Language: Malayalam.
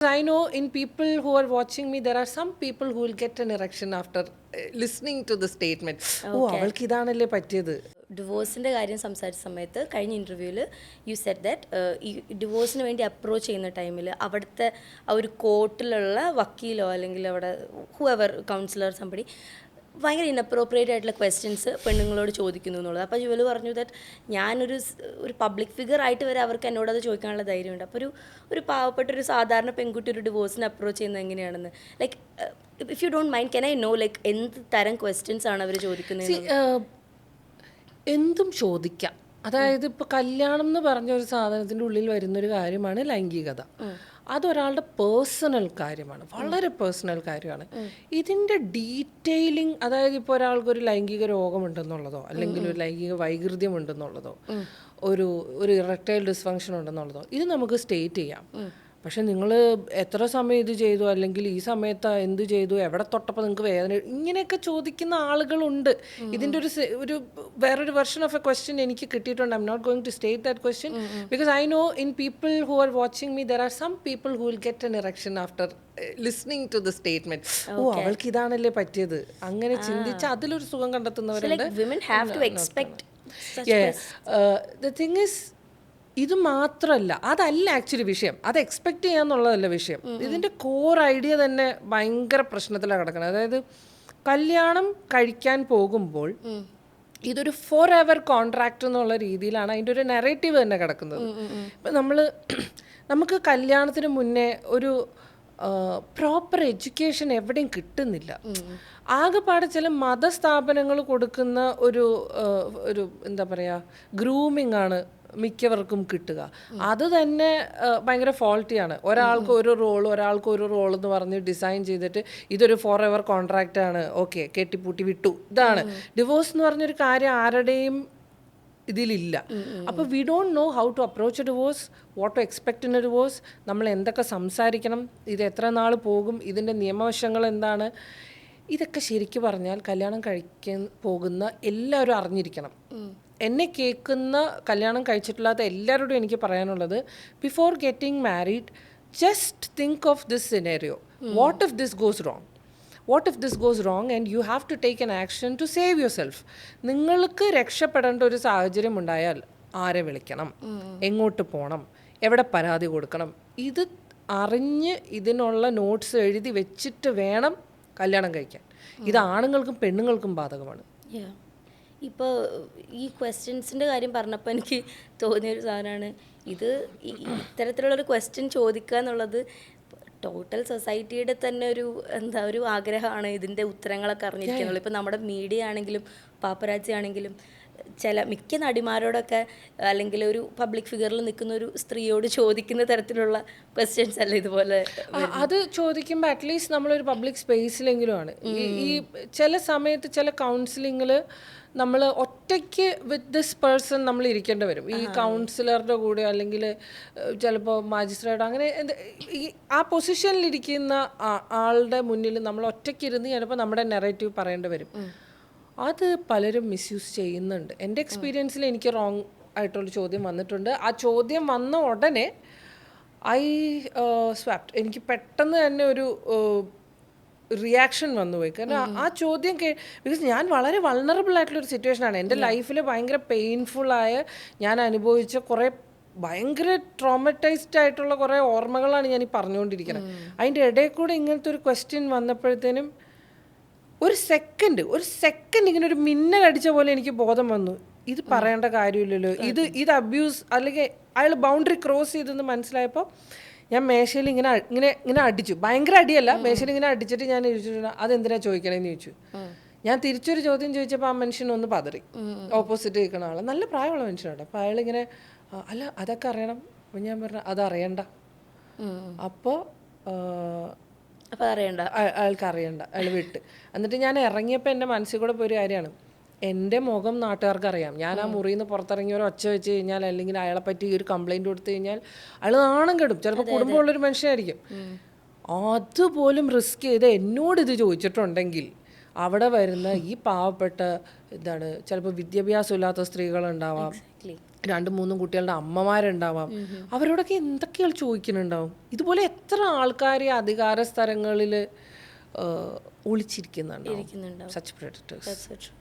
I know in people who are watching me, there are some people who will get an erection after uh, listening to the statement. ഓ അവൾക്ക് ഇതാണല്ലേ പറ്റിയത് ഡിവോഴ്സിന്റെ കാര്യം സംസാരിച്ച സമയത്ത് കഴിഞ്ഞ ഇന്റർവ്യൂവിൽ യു സെറ്റ് ദാറ്റ് ഈ ഡിവോഴ്സിന് വേണ്ടി അപ്രോച്ച് ചെയ്യുന്ന ടൈമിൽ അവിടുത്തെ ആ ഒരു കോർട്ടിലുള്ള വക്കീലോ അല്ലെങ്കിൽ അവിടെ ഹു എവർ കൗൺസിലർ സംബടി ഭയങ്കര ഇനപ്രോപ്രിയേറ്റ് ആയിട്ടുള്ള ക്വസ്റ്റ്യൻസ് പെണ്ണുങ്ങളോട് ചോദിക്കുന്നു എന്നുള്ളത്. അപ്പോൾ ജുവൽ പറഞ്ഞു ദാറ്റ് ഞാനൊരു ഒരു പബ്ലിക് ഫിഗർ ആയിട്ട് വരെ അവർക്ക് എന്നോട് അത് ചോദിക്കാനുള്ള ധൈര്യമുണ്ട്. അപ്പോൾ ഒരു ഒരു പാവപ്പെട്ട ഒരു സാധാരണ പെൺകുട്ടി ഒരു ഡിവോഴ്സിന് അപ്രോച്ച് ചെയ്യുന്നത് എങ്ങനെയാണെന്ന്? Like if you don't mind can I know like എന്ത് തരം ക്വസ്റ്റ്യൻസ് ആണ് അവർ ചോദിക്കുന്നത് uh, എന്തും ചോദിക്കാം. അതായത് ഇപ്പോൾ കല്യാണം എന്ന് പറഞ്ഞ ഒരു സാധനത്തിന്റെ ഉള്ളിൽ വരുന്നൊരു കാര്യമാണ് ലൈംഗികത. അതൊരാളുടെ പേഴ്സണൽ കാര്യമാണ്. വളരെ പേഴ്സണൽ കാര്യമാണ്. ഇതിന്റെ ഡീറ്റെയിലിംഗ് അതായത് ഇപ്പോൾ ഒരാൾക്ക് ഒരു ലൈംഗിക രോഗമുണ്ടെന്നുള്ളതോ അല്ലെങ്കിൽ ഒരു ലൈംഗിക വൈകൃതം ഉണ്ടെന്നുള്ളതോ ഒരു ഒരു ഇറക്ടൈൽ ഡിസ്ഫങ്ഷൻ ഉണ്ടെന്നുള്ളതോ ഇത് നമുക്ക് സ്റ്റേറ്റ് ചെയ്യാം. പക്ഷെ നിങ്ങൾ എത്ര സമയം ഇത് ചെയ്തു? അല്ലെങ്കിൽ ഈ സമയത്ത് എന്ത് ചെയ്തു? എവിടെ തൊട്ടപ്പോൾ നിങ്ങൾക്ക് വേദന ഇങ്ങനെയൊക്കെ ചോദിക്കുന്ന ആളുകളുണ്ട്. ഇതിന്റെ ഒരു ഒരു വേറൊരു വെർഷൻ ഓഫ് എ ക്വസ്റ്റ്യൻ എനിക്ക് കിട്ടിയിട്ടുണ്ട്. I'm not going to state that question because I know in people who are watching me there are some people who will get an erection after listening to the statement ഓ അവൾക്ക് ഇതാണല്ലേ പറ്റിയത്? അങ്ങനെ ചിന്തിച്ച് അതിലൊരു സുഖം കണ്ടെത്തുന്നവരുണ്ട്. Women have to expect the thing is ഇത് മാത്രമല്ല അതല്ല ആക്ച്വലി വിഷയം. അത് എക്സ്പെക്ട് ചെയ്യാന്നുള്ളതല്ല വിഷയം. ഇതിന്റെ കോർ ഐഡിയ തന്നെ ഭയങ്കര പ്രശ്നത്തിലാണ് കിടക്കുന്നത് അതായത് കല്യാണം കഴിക്കാൻ പോകുമ്പോൾ ഇതൊരു ഫോർ എവർ കോൺട്രാക്ട് എന്നുള്ള രീതിയിലാണ് അതിന്റെ ഒരു നെറേറ്റീവ് തന്നെ കിടക്കുന്നത്. ഇപ്പം നമ്മൾ നമുക്ക് കല്യാണത്തിന് മുന്നേ ഒരു പ്രോപ്പർ എഡ്യൂക്കേഷൻ എവിടെയും കിട്ടുന്നില്ല. ആകെപ്പാടെ ചില മതസ്ഥാപനങ്ങൾ കൊടുക്കുന്ന ഒരു ഒരു എന്താ പറയുക ഗ്രൂമിംഗ് ആണ് മിക്കവർക്കും കിട്ടുക. അത് തന്നെ ഭയങ്കര ഫോൾട്ടിയാണ് ഒരാൾക്ക് ഒരു റോൾ ഒരാൾക്ക് ഒരു റോൾ എന്ന് പറഞ്ഞ് ഡിസൈൻ ചെയ്തിട്ട് ഇതൊരു ഫോർ എവർ കോൺട്രാക്റ്റ് ആണ്. ഓക്കെ കെട്ടിപ്പൂട്ടി വിട്ടു. ഇതാണ്. ഡിവോഴ്സ് എന്ന് പറഞ്ഞൊരു കാര്യം ആരുടെയും ഇതിലില്ല. അപ്പോൾ we don't know how to approach divorce what to expect in a divorce നമ്മൾ എന്തൊക്കെ സംസാരിക്കണം ഇത് എത്ര നാൾ പോകും ഇതിന്റെ നിയമവശങ്ങൾ എന്താണ്. ഇതൊക്കെ ശരിക്കു പറഞ്ഞാൽ കല്യാണം കഴിക്കാൻ പോകുന്ന എല്ലാവരും അറിഞ്ഞിരിക്കണം. എന്നെ കേൾക്കുന്ന കല്യാണം കഴിച്ചിട്ടില്ലാത്ത എല്ലാവരോടും എനിക്ക് പറയാനുള്ളത് before getting married just think of this scenario what if this goes wrong what if this goes wrong and you have to take an action to save yourself നിങ്ങൾക്ക് രക്ഷപ്പെടേണ്ട ഒരു സാഹചര്യം ഉണ്ടായാൽ ആരെ വിളിക്കണം? എങ്ങോട്ട് പോകണം എവിടെ പരാതി കൊടുക്കണം? ഇത് അറിഞ്ഞ് ഇതിനുള്ള നോട്ട്സ് എഴുതി വെച്ചിട്ട് വേണം കല്യാണം കഴിക്കാൻ. ഇത് ആണുങ്ങൾക്കും പെണ്ണുങ്ങൾക്കും ബാധകമാണ്. ഇപ്പോൾ ഈ ക്വസ്റ്റ്യൻസിന്റെ കാര്യം പറഞ്ഞപ്പോൾ എനിക്ക് തോന്നിയൊരു സാധനമാണ് ഇത് ഇത്തരത്തിലുള്ളൊരു ക്വസ്റ്റ്യൻ ചോദിക്കുക എന്നുള്ളത് ടോട്ടൽ സൊസൈറ്റിയുടെ തന്നെ ഒരു എന്താ ഒരു ആഗ്രഹമാണ് ഇതിന്റെ ഉത്തരങ്ങളൊക്കെ അറിഞ്ഞിരിക്കുന്നുള്ളൂ ഇപ്പോൾ നമ്മുടെ മീഡിയ ആണെങ്കിലും പാപ്പരാജി ആണെങ്കിലും ചില മിക്ക നടിമാരോടൊക്കെ അല്ലെങ്കിൽ ഒരു പബ്ലിക് ഫിഗറിൽ നിൽക്കുന്ന ഒരു സ്ത്രീയോട് ചോദിക്കുന്ന തരത്തിലുള്ള ക്വസ്റ്റ്യൻസ് അല്ല ഇതുപോലെ അത് ചോദിക്കുമ്പോൾ അറ്റ്ലീസ്റ്റ് നമ്മളൊരു പബ്ലിക് സ്പേസിലെങ്കിലും ആണ് ഈ ചില സമയത്ത് ചില കൗൺസിലിങ്ങിൽ നമ്മൾ ഒറ്റയ്ക്ക് വിത്ത് ദിസ് പേഴ്സൺ നമ്മൾ ഇരിക്കേണ്ടി വരും. ഈ കൗൺസിലറുടെ കൂടെ അല്ലെങ്കിൽ ചിലപ്പോൾ മാജിസ്ട്രേറ്റ് അങ്ങനെ എന്ത് ഈ ആ പൊസിഷനിലിരിക്കുന്ന ആളുടെ മുന്നിൽ നമ്മൾ ഒറ്റയ്ക്ക് ഇരുന്ന് ചിലപ്പോൾ നമ്മുടെ നെറേറ്റീവ് പറയേണ്ടി വരും. അത് പലരും മിസ്യൂസ് ചെയ്യുന്നുണ്ട്. എന്റെ എക്സ്പീരിയൻസിൽ എനിക്ക് റോങ് ആയിട്ടുള്ള ചോദ്യം വന്നിട്ടുണ്ട്. ആ ചോദ്യം വന്ന ഉടനെ ഐ സ്വാപ്റ്റ് എനിക്ക് പെട്ടെന്ന് തന്നെ ഒരു റിയാക്ഷൻ വന്നു പോയി കാരണം ആ- ആ ചോദ്യം കേ ബിക്കോസ് ഞാൻ വളരെ വൾണറബിൾ ആയിട്ടുള്ള ഒരു സിറ്റുവേഷനാണ് എന്റെ ലൈഫിൽ ഭയങ്കര പെയിൻഫുള്ളായ ഞാൻ അനുഭവിച്ച കുറേ ഭയങ്കര ട്രോമറ്റൈസ്ഡ് ആയിട്ടുള്ള കുറേ ഓർമ്മകളാണ് ഞാൻ ഈ പറഞ്ഞുകൊണ്ടിരിക്കുന്നത്. അതിന്റെ ഇടയിൽ കൂടെ ഇങ്ങനത്തെ ഒരു ക്വസ്റ്റ്യൻ വന്നപ്പോഴത്തേനും ഒരു സെക്കൻഡ് ഒരു സെക്കൻഡ് ഇങ്ങനെ ഒരു മിന്നലടിച്ച പോലെ എനിക്ക് ബോധം വന്നു. ഇത് പറയേണ്ട കാര്യമില്ലല്ലോ. ഇത് ഇത് അബ്യൂസ് അല്ലെങ്കിൽ അയാൾ ബൗണ്ടറി ക്രോസ് ചെയ്തെന്ന് മനസ്സിലായപ്പോൾ ഞാൻ മേശയിൽ ഇങ്ങനെ ഇങ്ങനെ ഇങ്ങനെ അടിച്ചു. ഭയങ്കര അടിയല്ല. മേശയിൽ ഇങ്ങനെ അടിച്ചിട്ട് ഞാൻ ചോദിച്ചിട്ടുണ്ട് അതെന്തിനാ ചോദിക്കണേന്ന് ചോദിച്ചു. ഞാൻ തിരിച്ചൊരു ചോദ്യം ചോദിച്ചപ്പോൾ ആ മനുഷ്യൻ ഒന്ന് പതറി. ഓപ്പോസിറ്റ് നിൽക്കുന്ന ആൾ നല്ല പ്രായമുള്ള മനുഷ്യനാണ് അപ്പോൾ അയാളിങ്ങനെ "ആ, അല്ല അതൊക്കെ അറിയണം. അപ്പം ഞാൻ പറഞ്ഞു അതറിയണ്ട അറിയണ്ട. അപ്പോൾ അപ്പോൾ അറിയണ്ട. അയ- അയാൾക്ക് അറിയണ്ട. അയാൾ വിട്ട്. എന്നിട്ട് ഞാൻ ഇറങ്ങിയപ്പോൾ എന്റെ മനസ്സിൽ കൂടെ പോയൊരു കാര്യമാണ്. എന്റെ മുഖം നാട്ടുകാർക്ക് അറിയാം ഞാൻ ആ മുറിയിൽ നിന്ന് പുറത്തിറങ്ങി ഒരു ഒച്ച വെച്ച് കഴിഞ്ഞാൽ അല്ലെങ്കിൽ അയാളെ പറ്റി ഒരു കംപ്ലൈന്റ് കൊടുത്തു കഴിഞ്ഞാൽ അയാൾ നാണം കെടും. ചിലപ്പോൾ കുടുംബമുള്ളൊരു മനുഷ്യനായിരിക്കും. അതുപോലും റിസ്ക് ചെയ്ത് എന്നോട് ഇത് ചോദിച്ചിട്ടുണ്ടെങ്കിൽ അവിടെ വരുന്ന ഈ പാവപ്പെട്ട എന്താണ് ചിലപ്പോൾ വിദ്യാഭ്യാസമില്ലാത്ത സ്ത്രീകളുണ്ടാവാം. രണ്ടും മൂന്നും കുട്ടികളുടെ അമ്മമാരുണ്ടാവാം. അവരോടൊക്കെ എന്തൊക്കെയാണ് ചോദിക്കുന്നുണ്ടാവും? ഇതുപോലെ എത്ര ആൾക്കാർ അധികാര സ്ഥലങ്ങളിൽ ഒളിച്ചിരിക്കുന്നുണ്ടാവും. സച്ച് പ്രെഡിറ്റേഴ്സ്.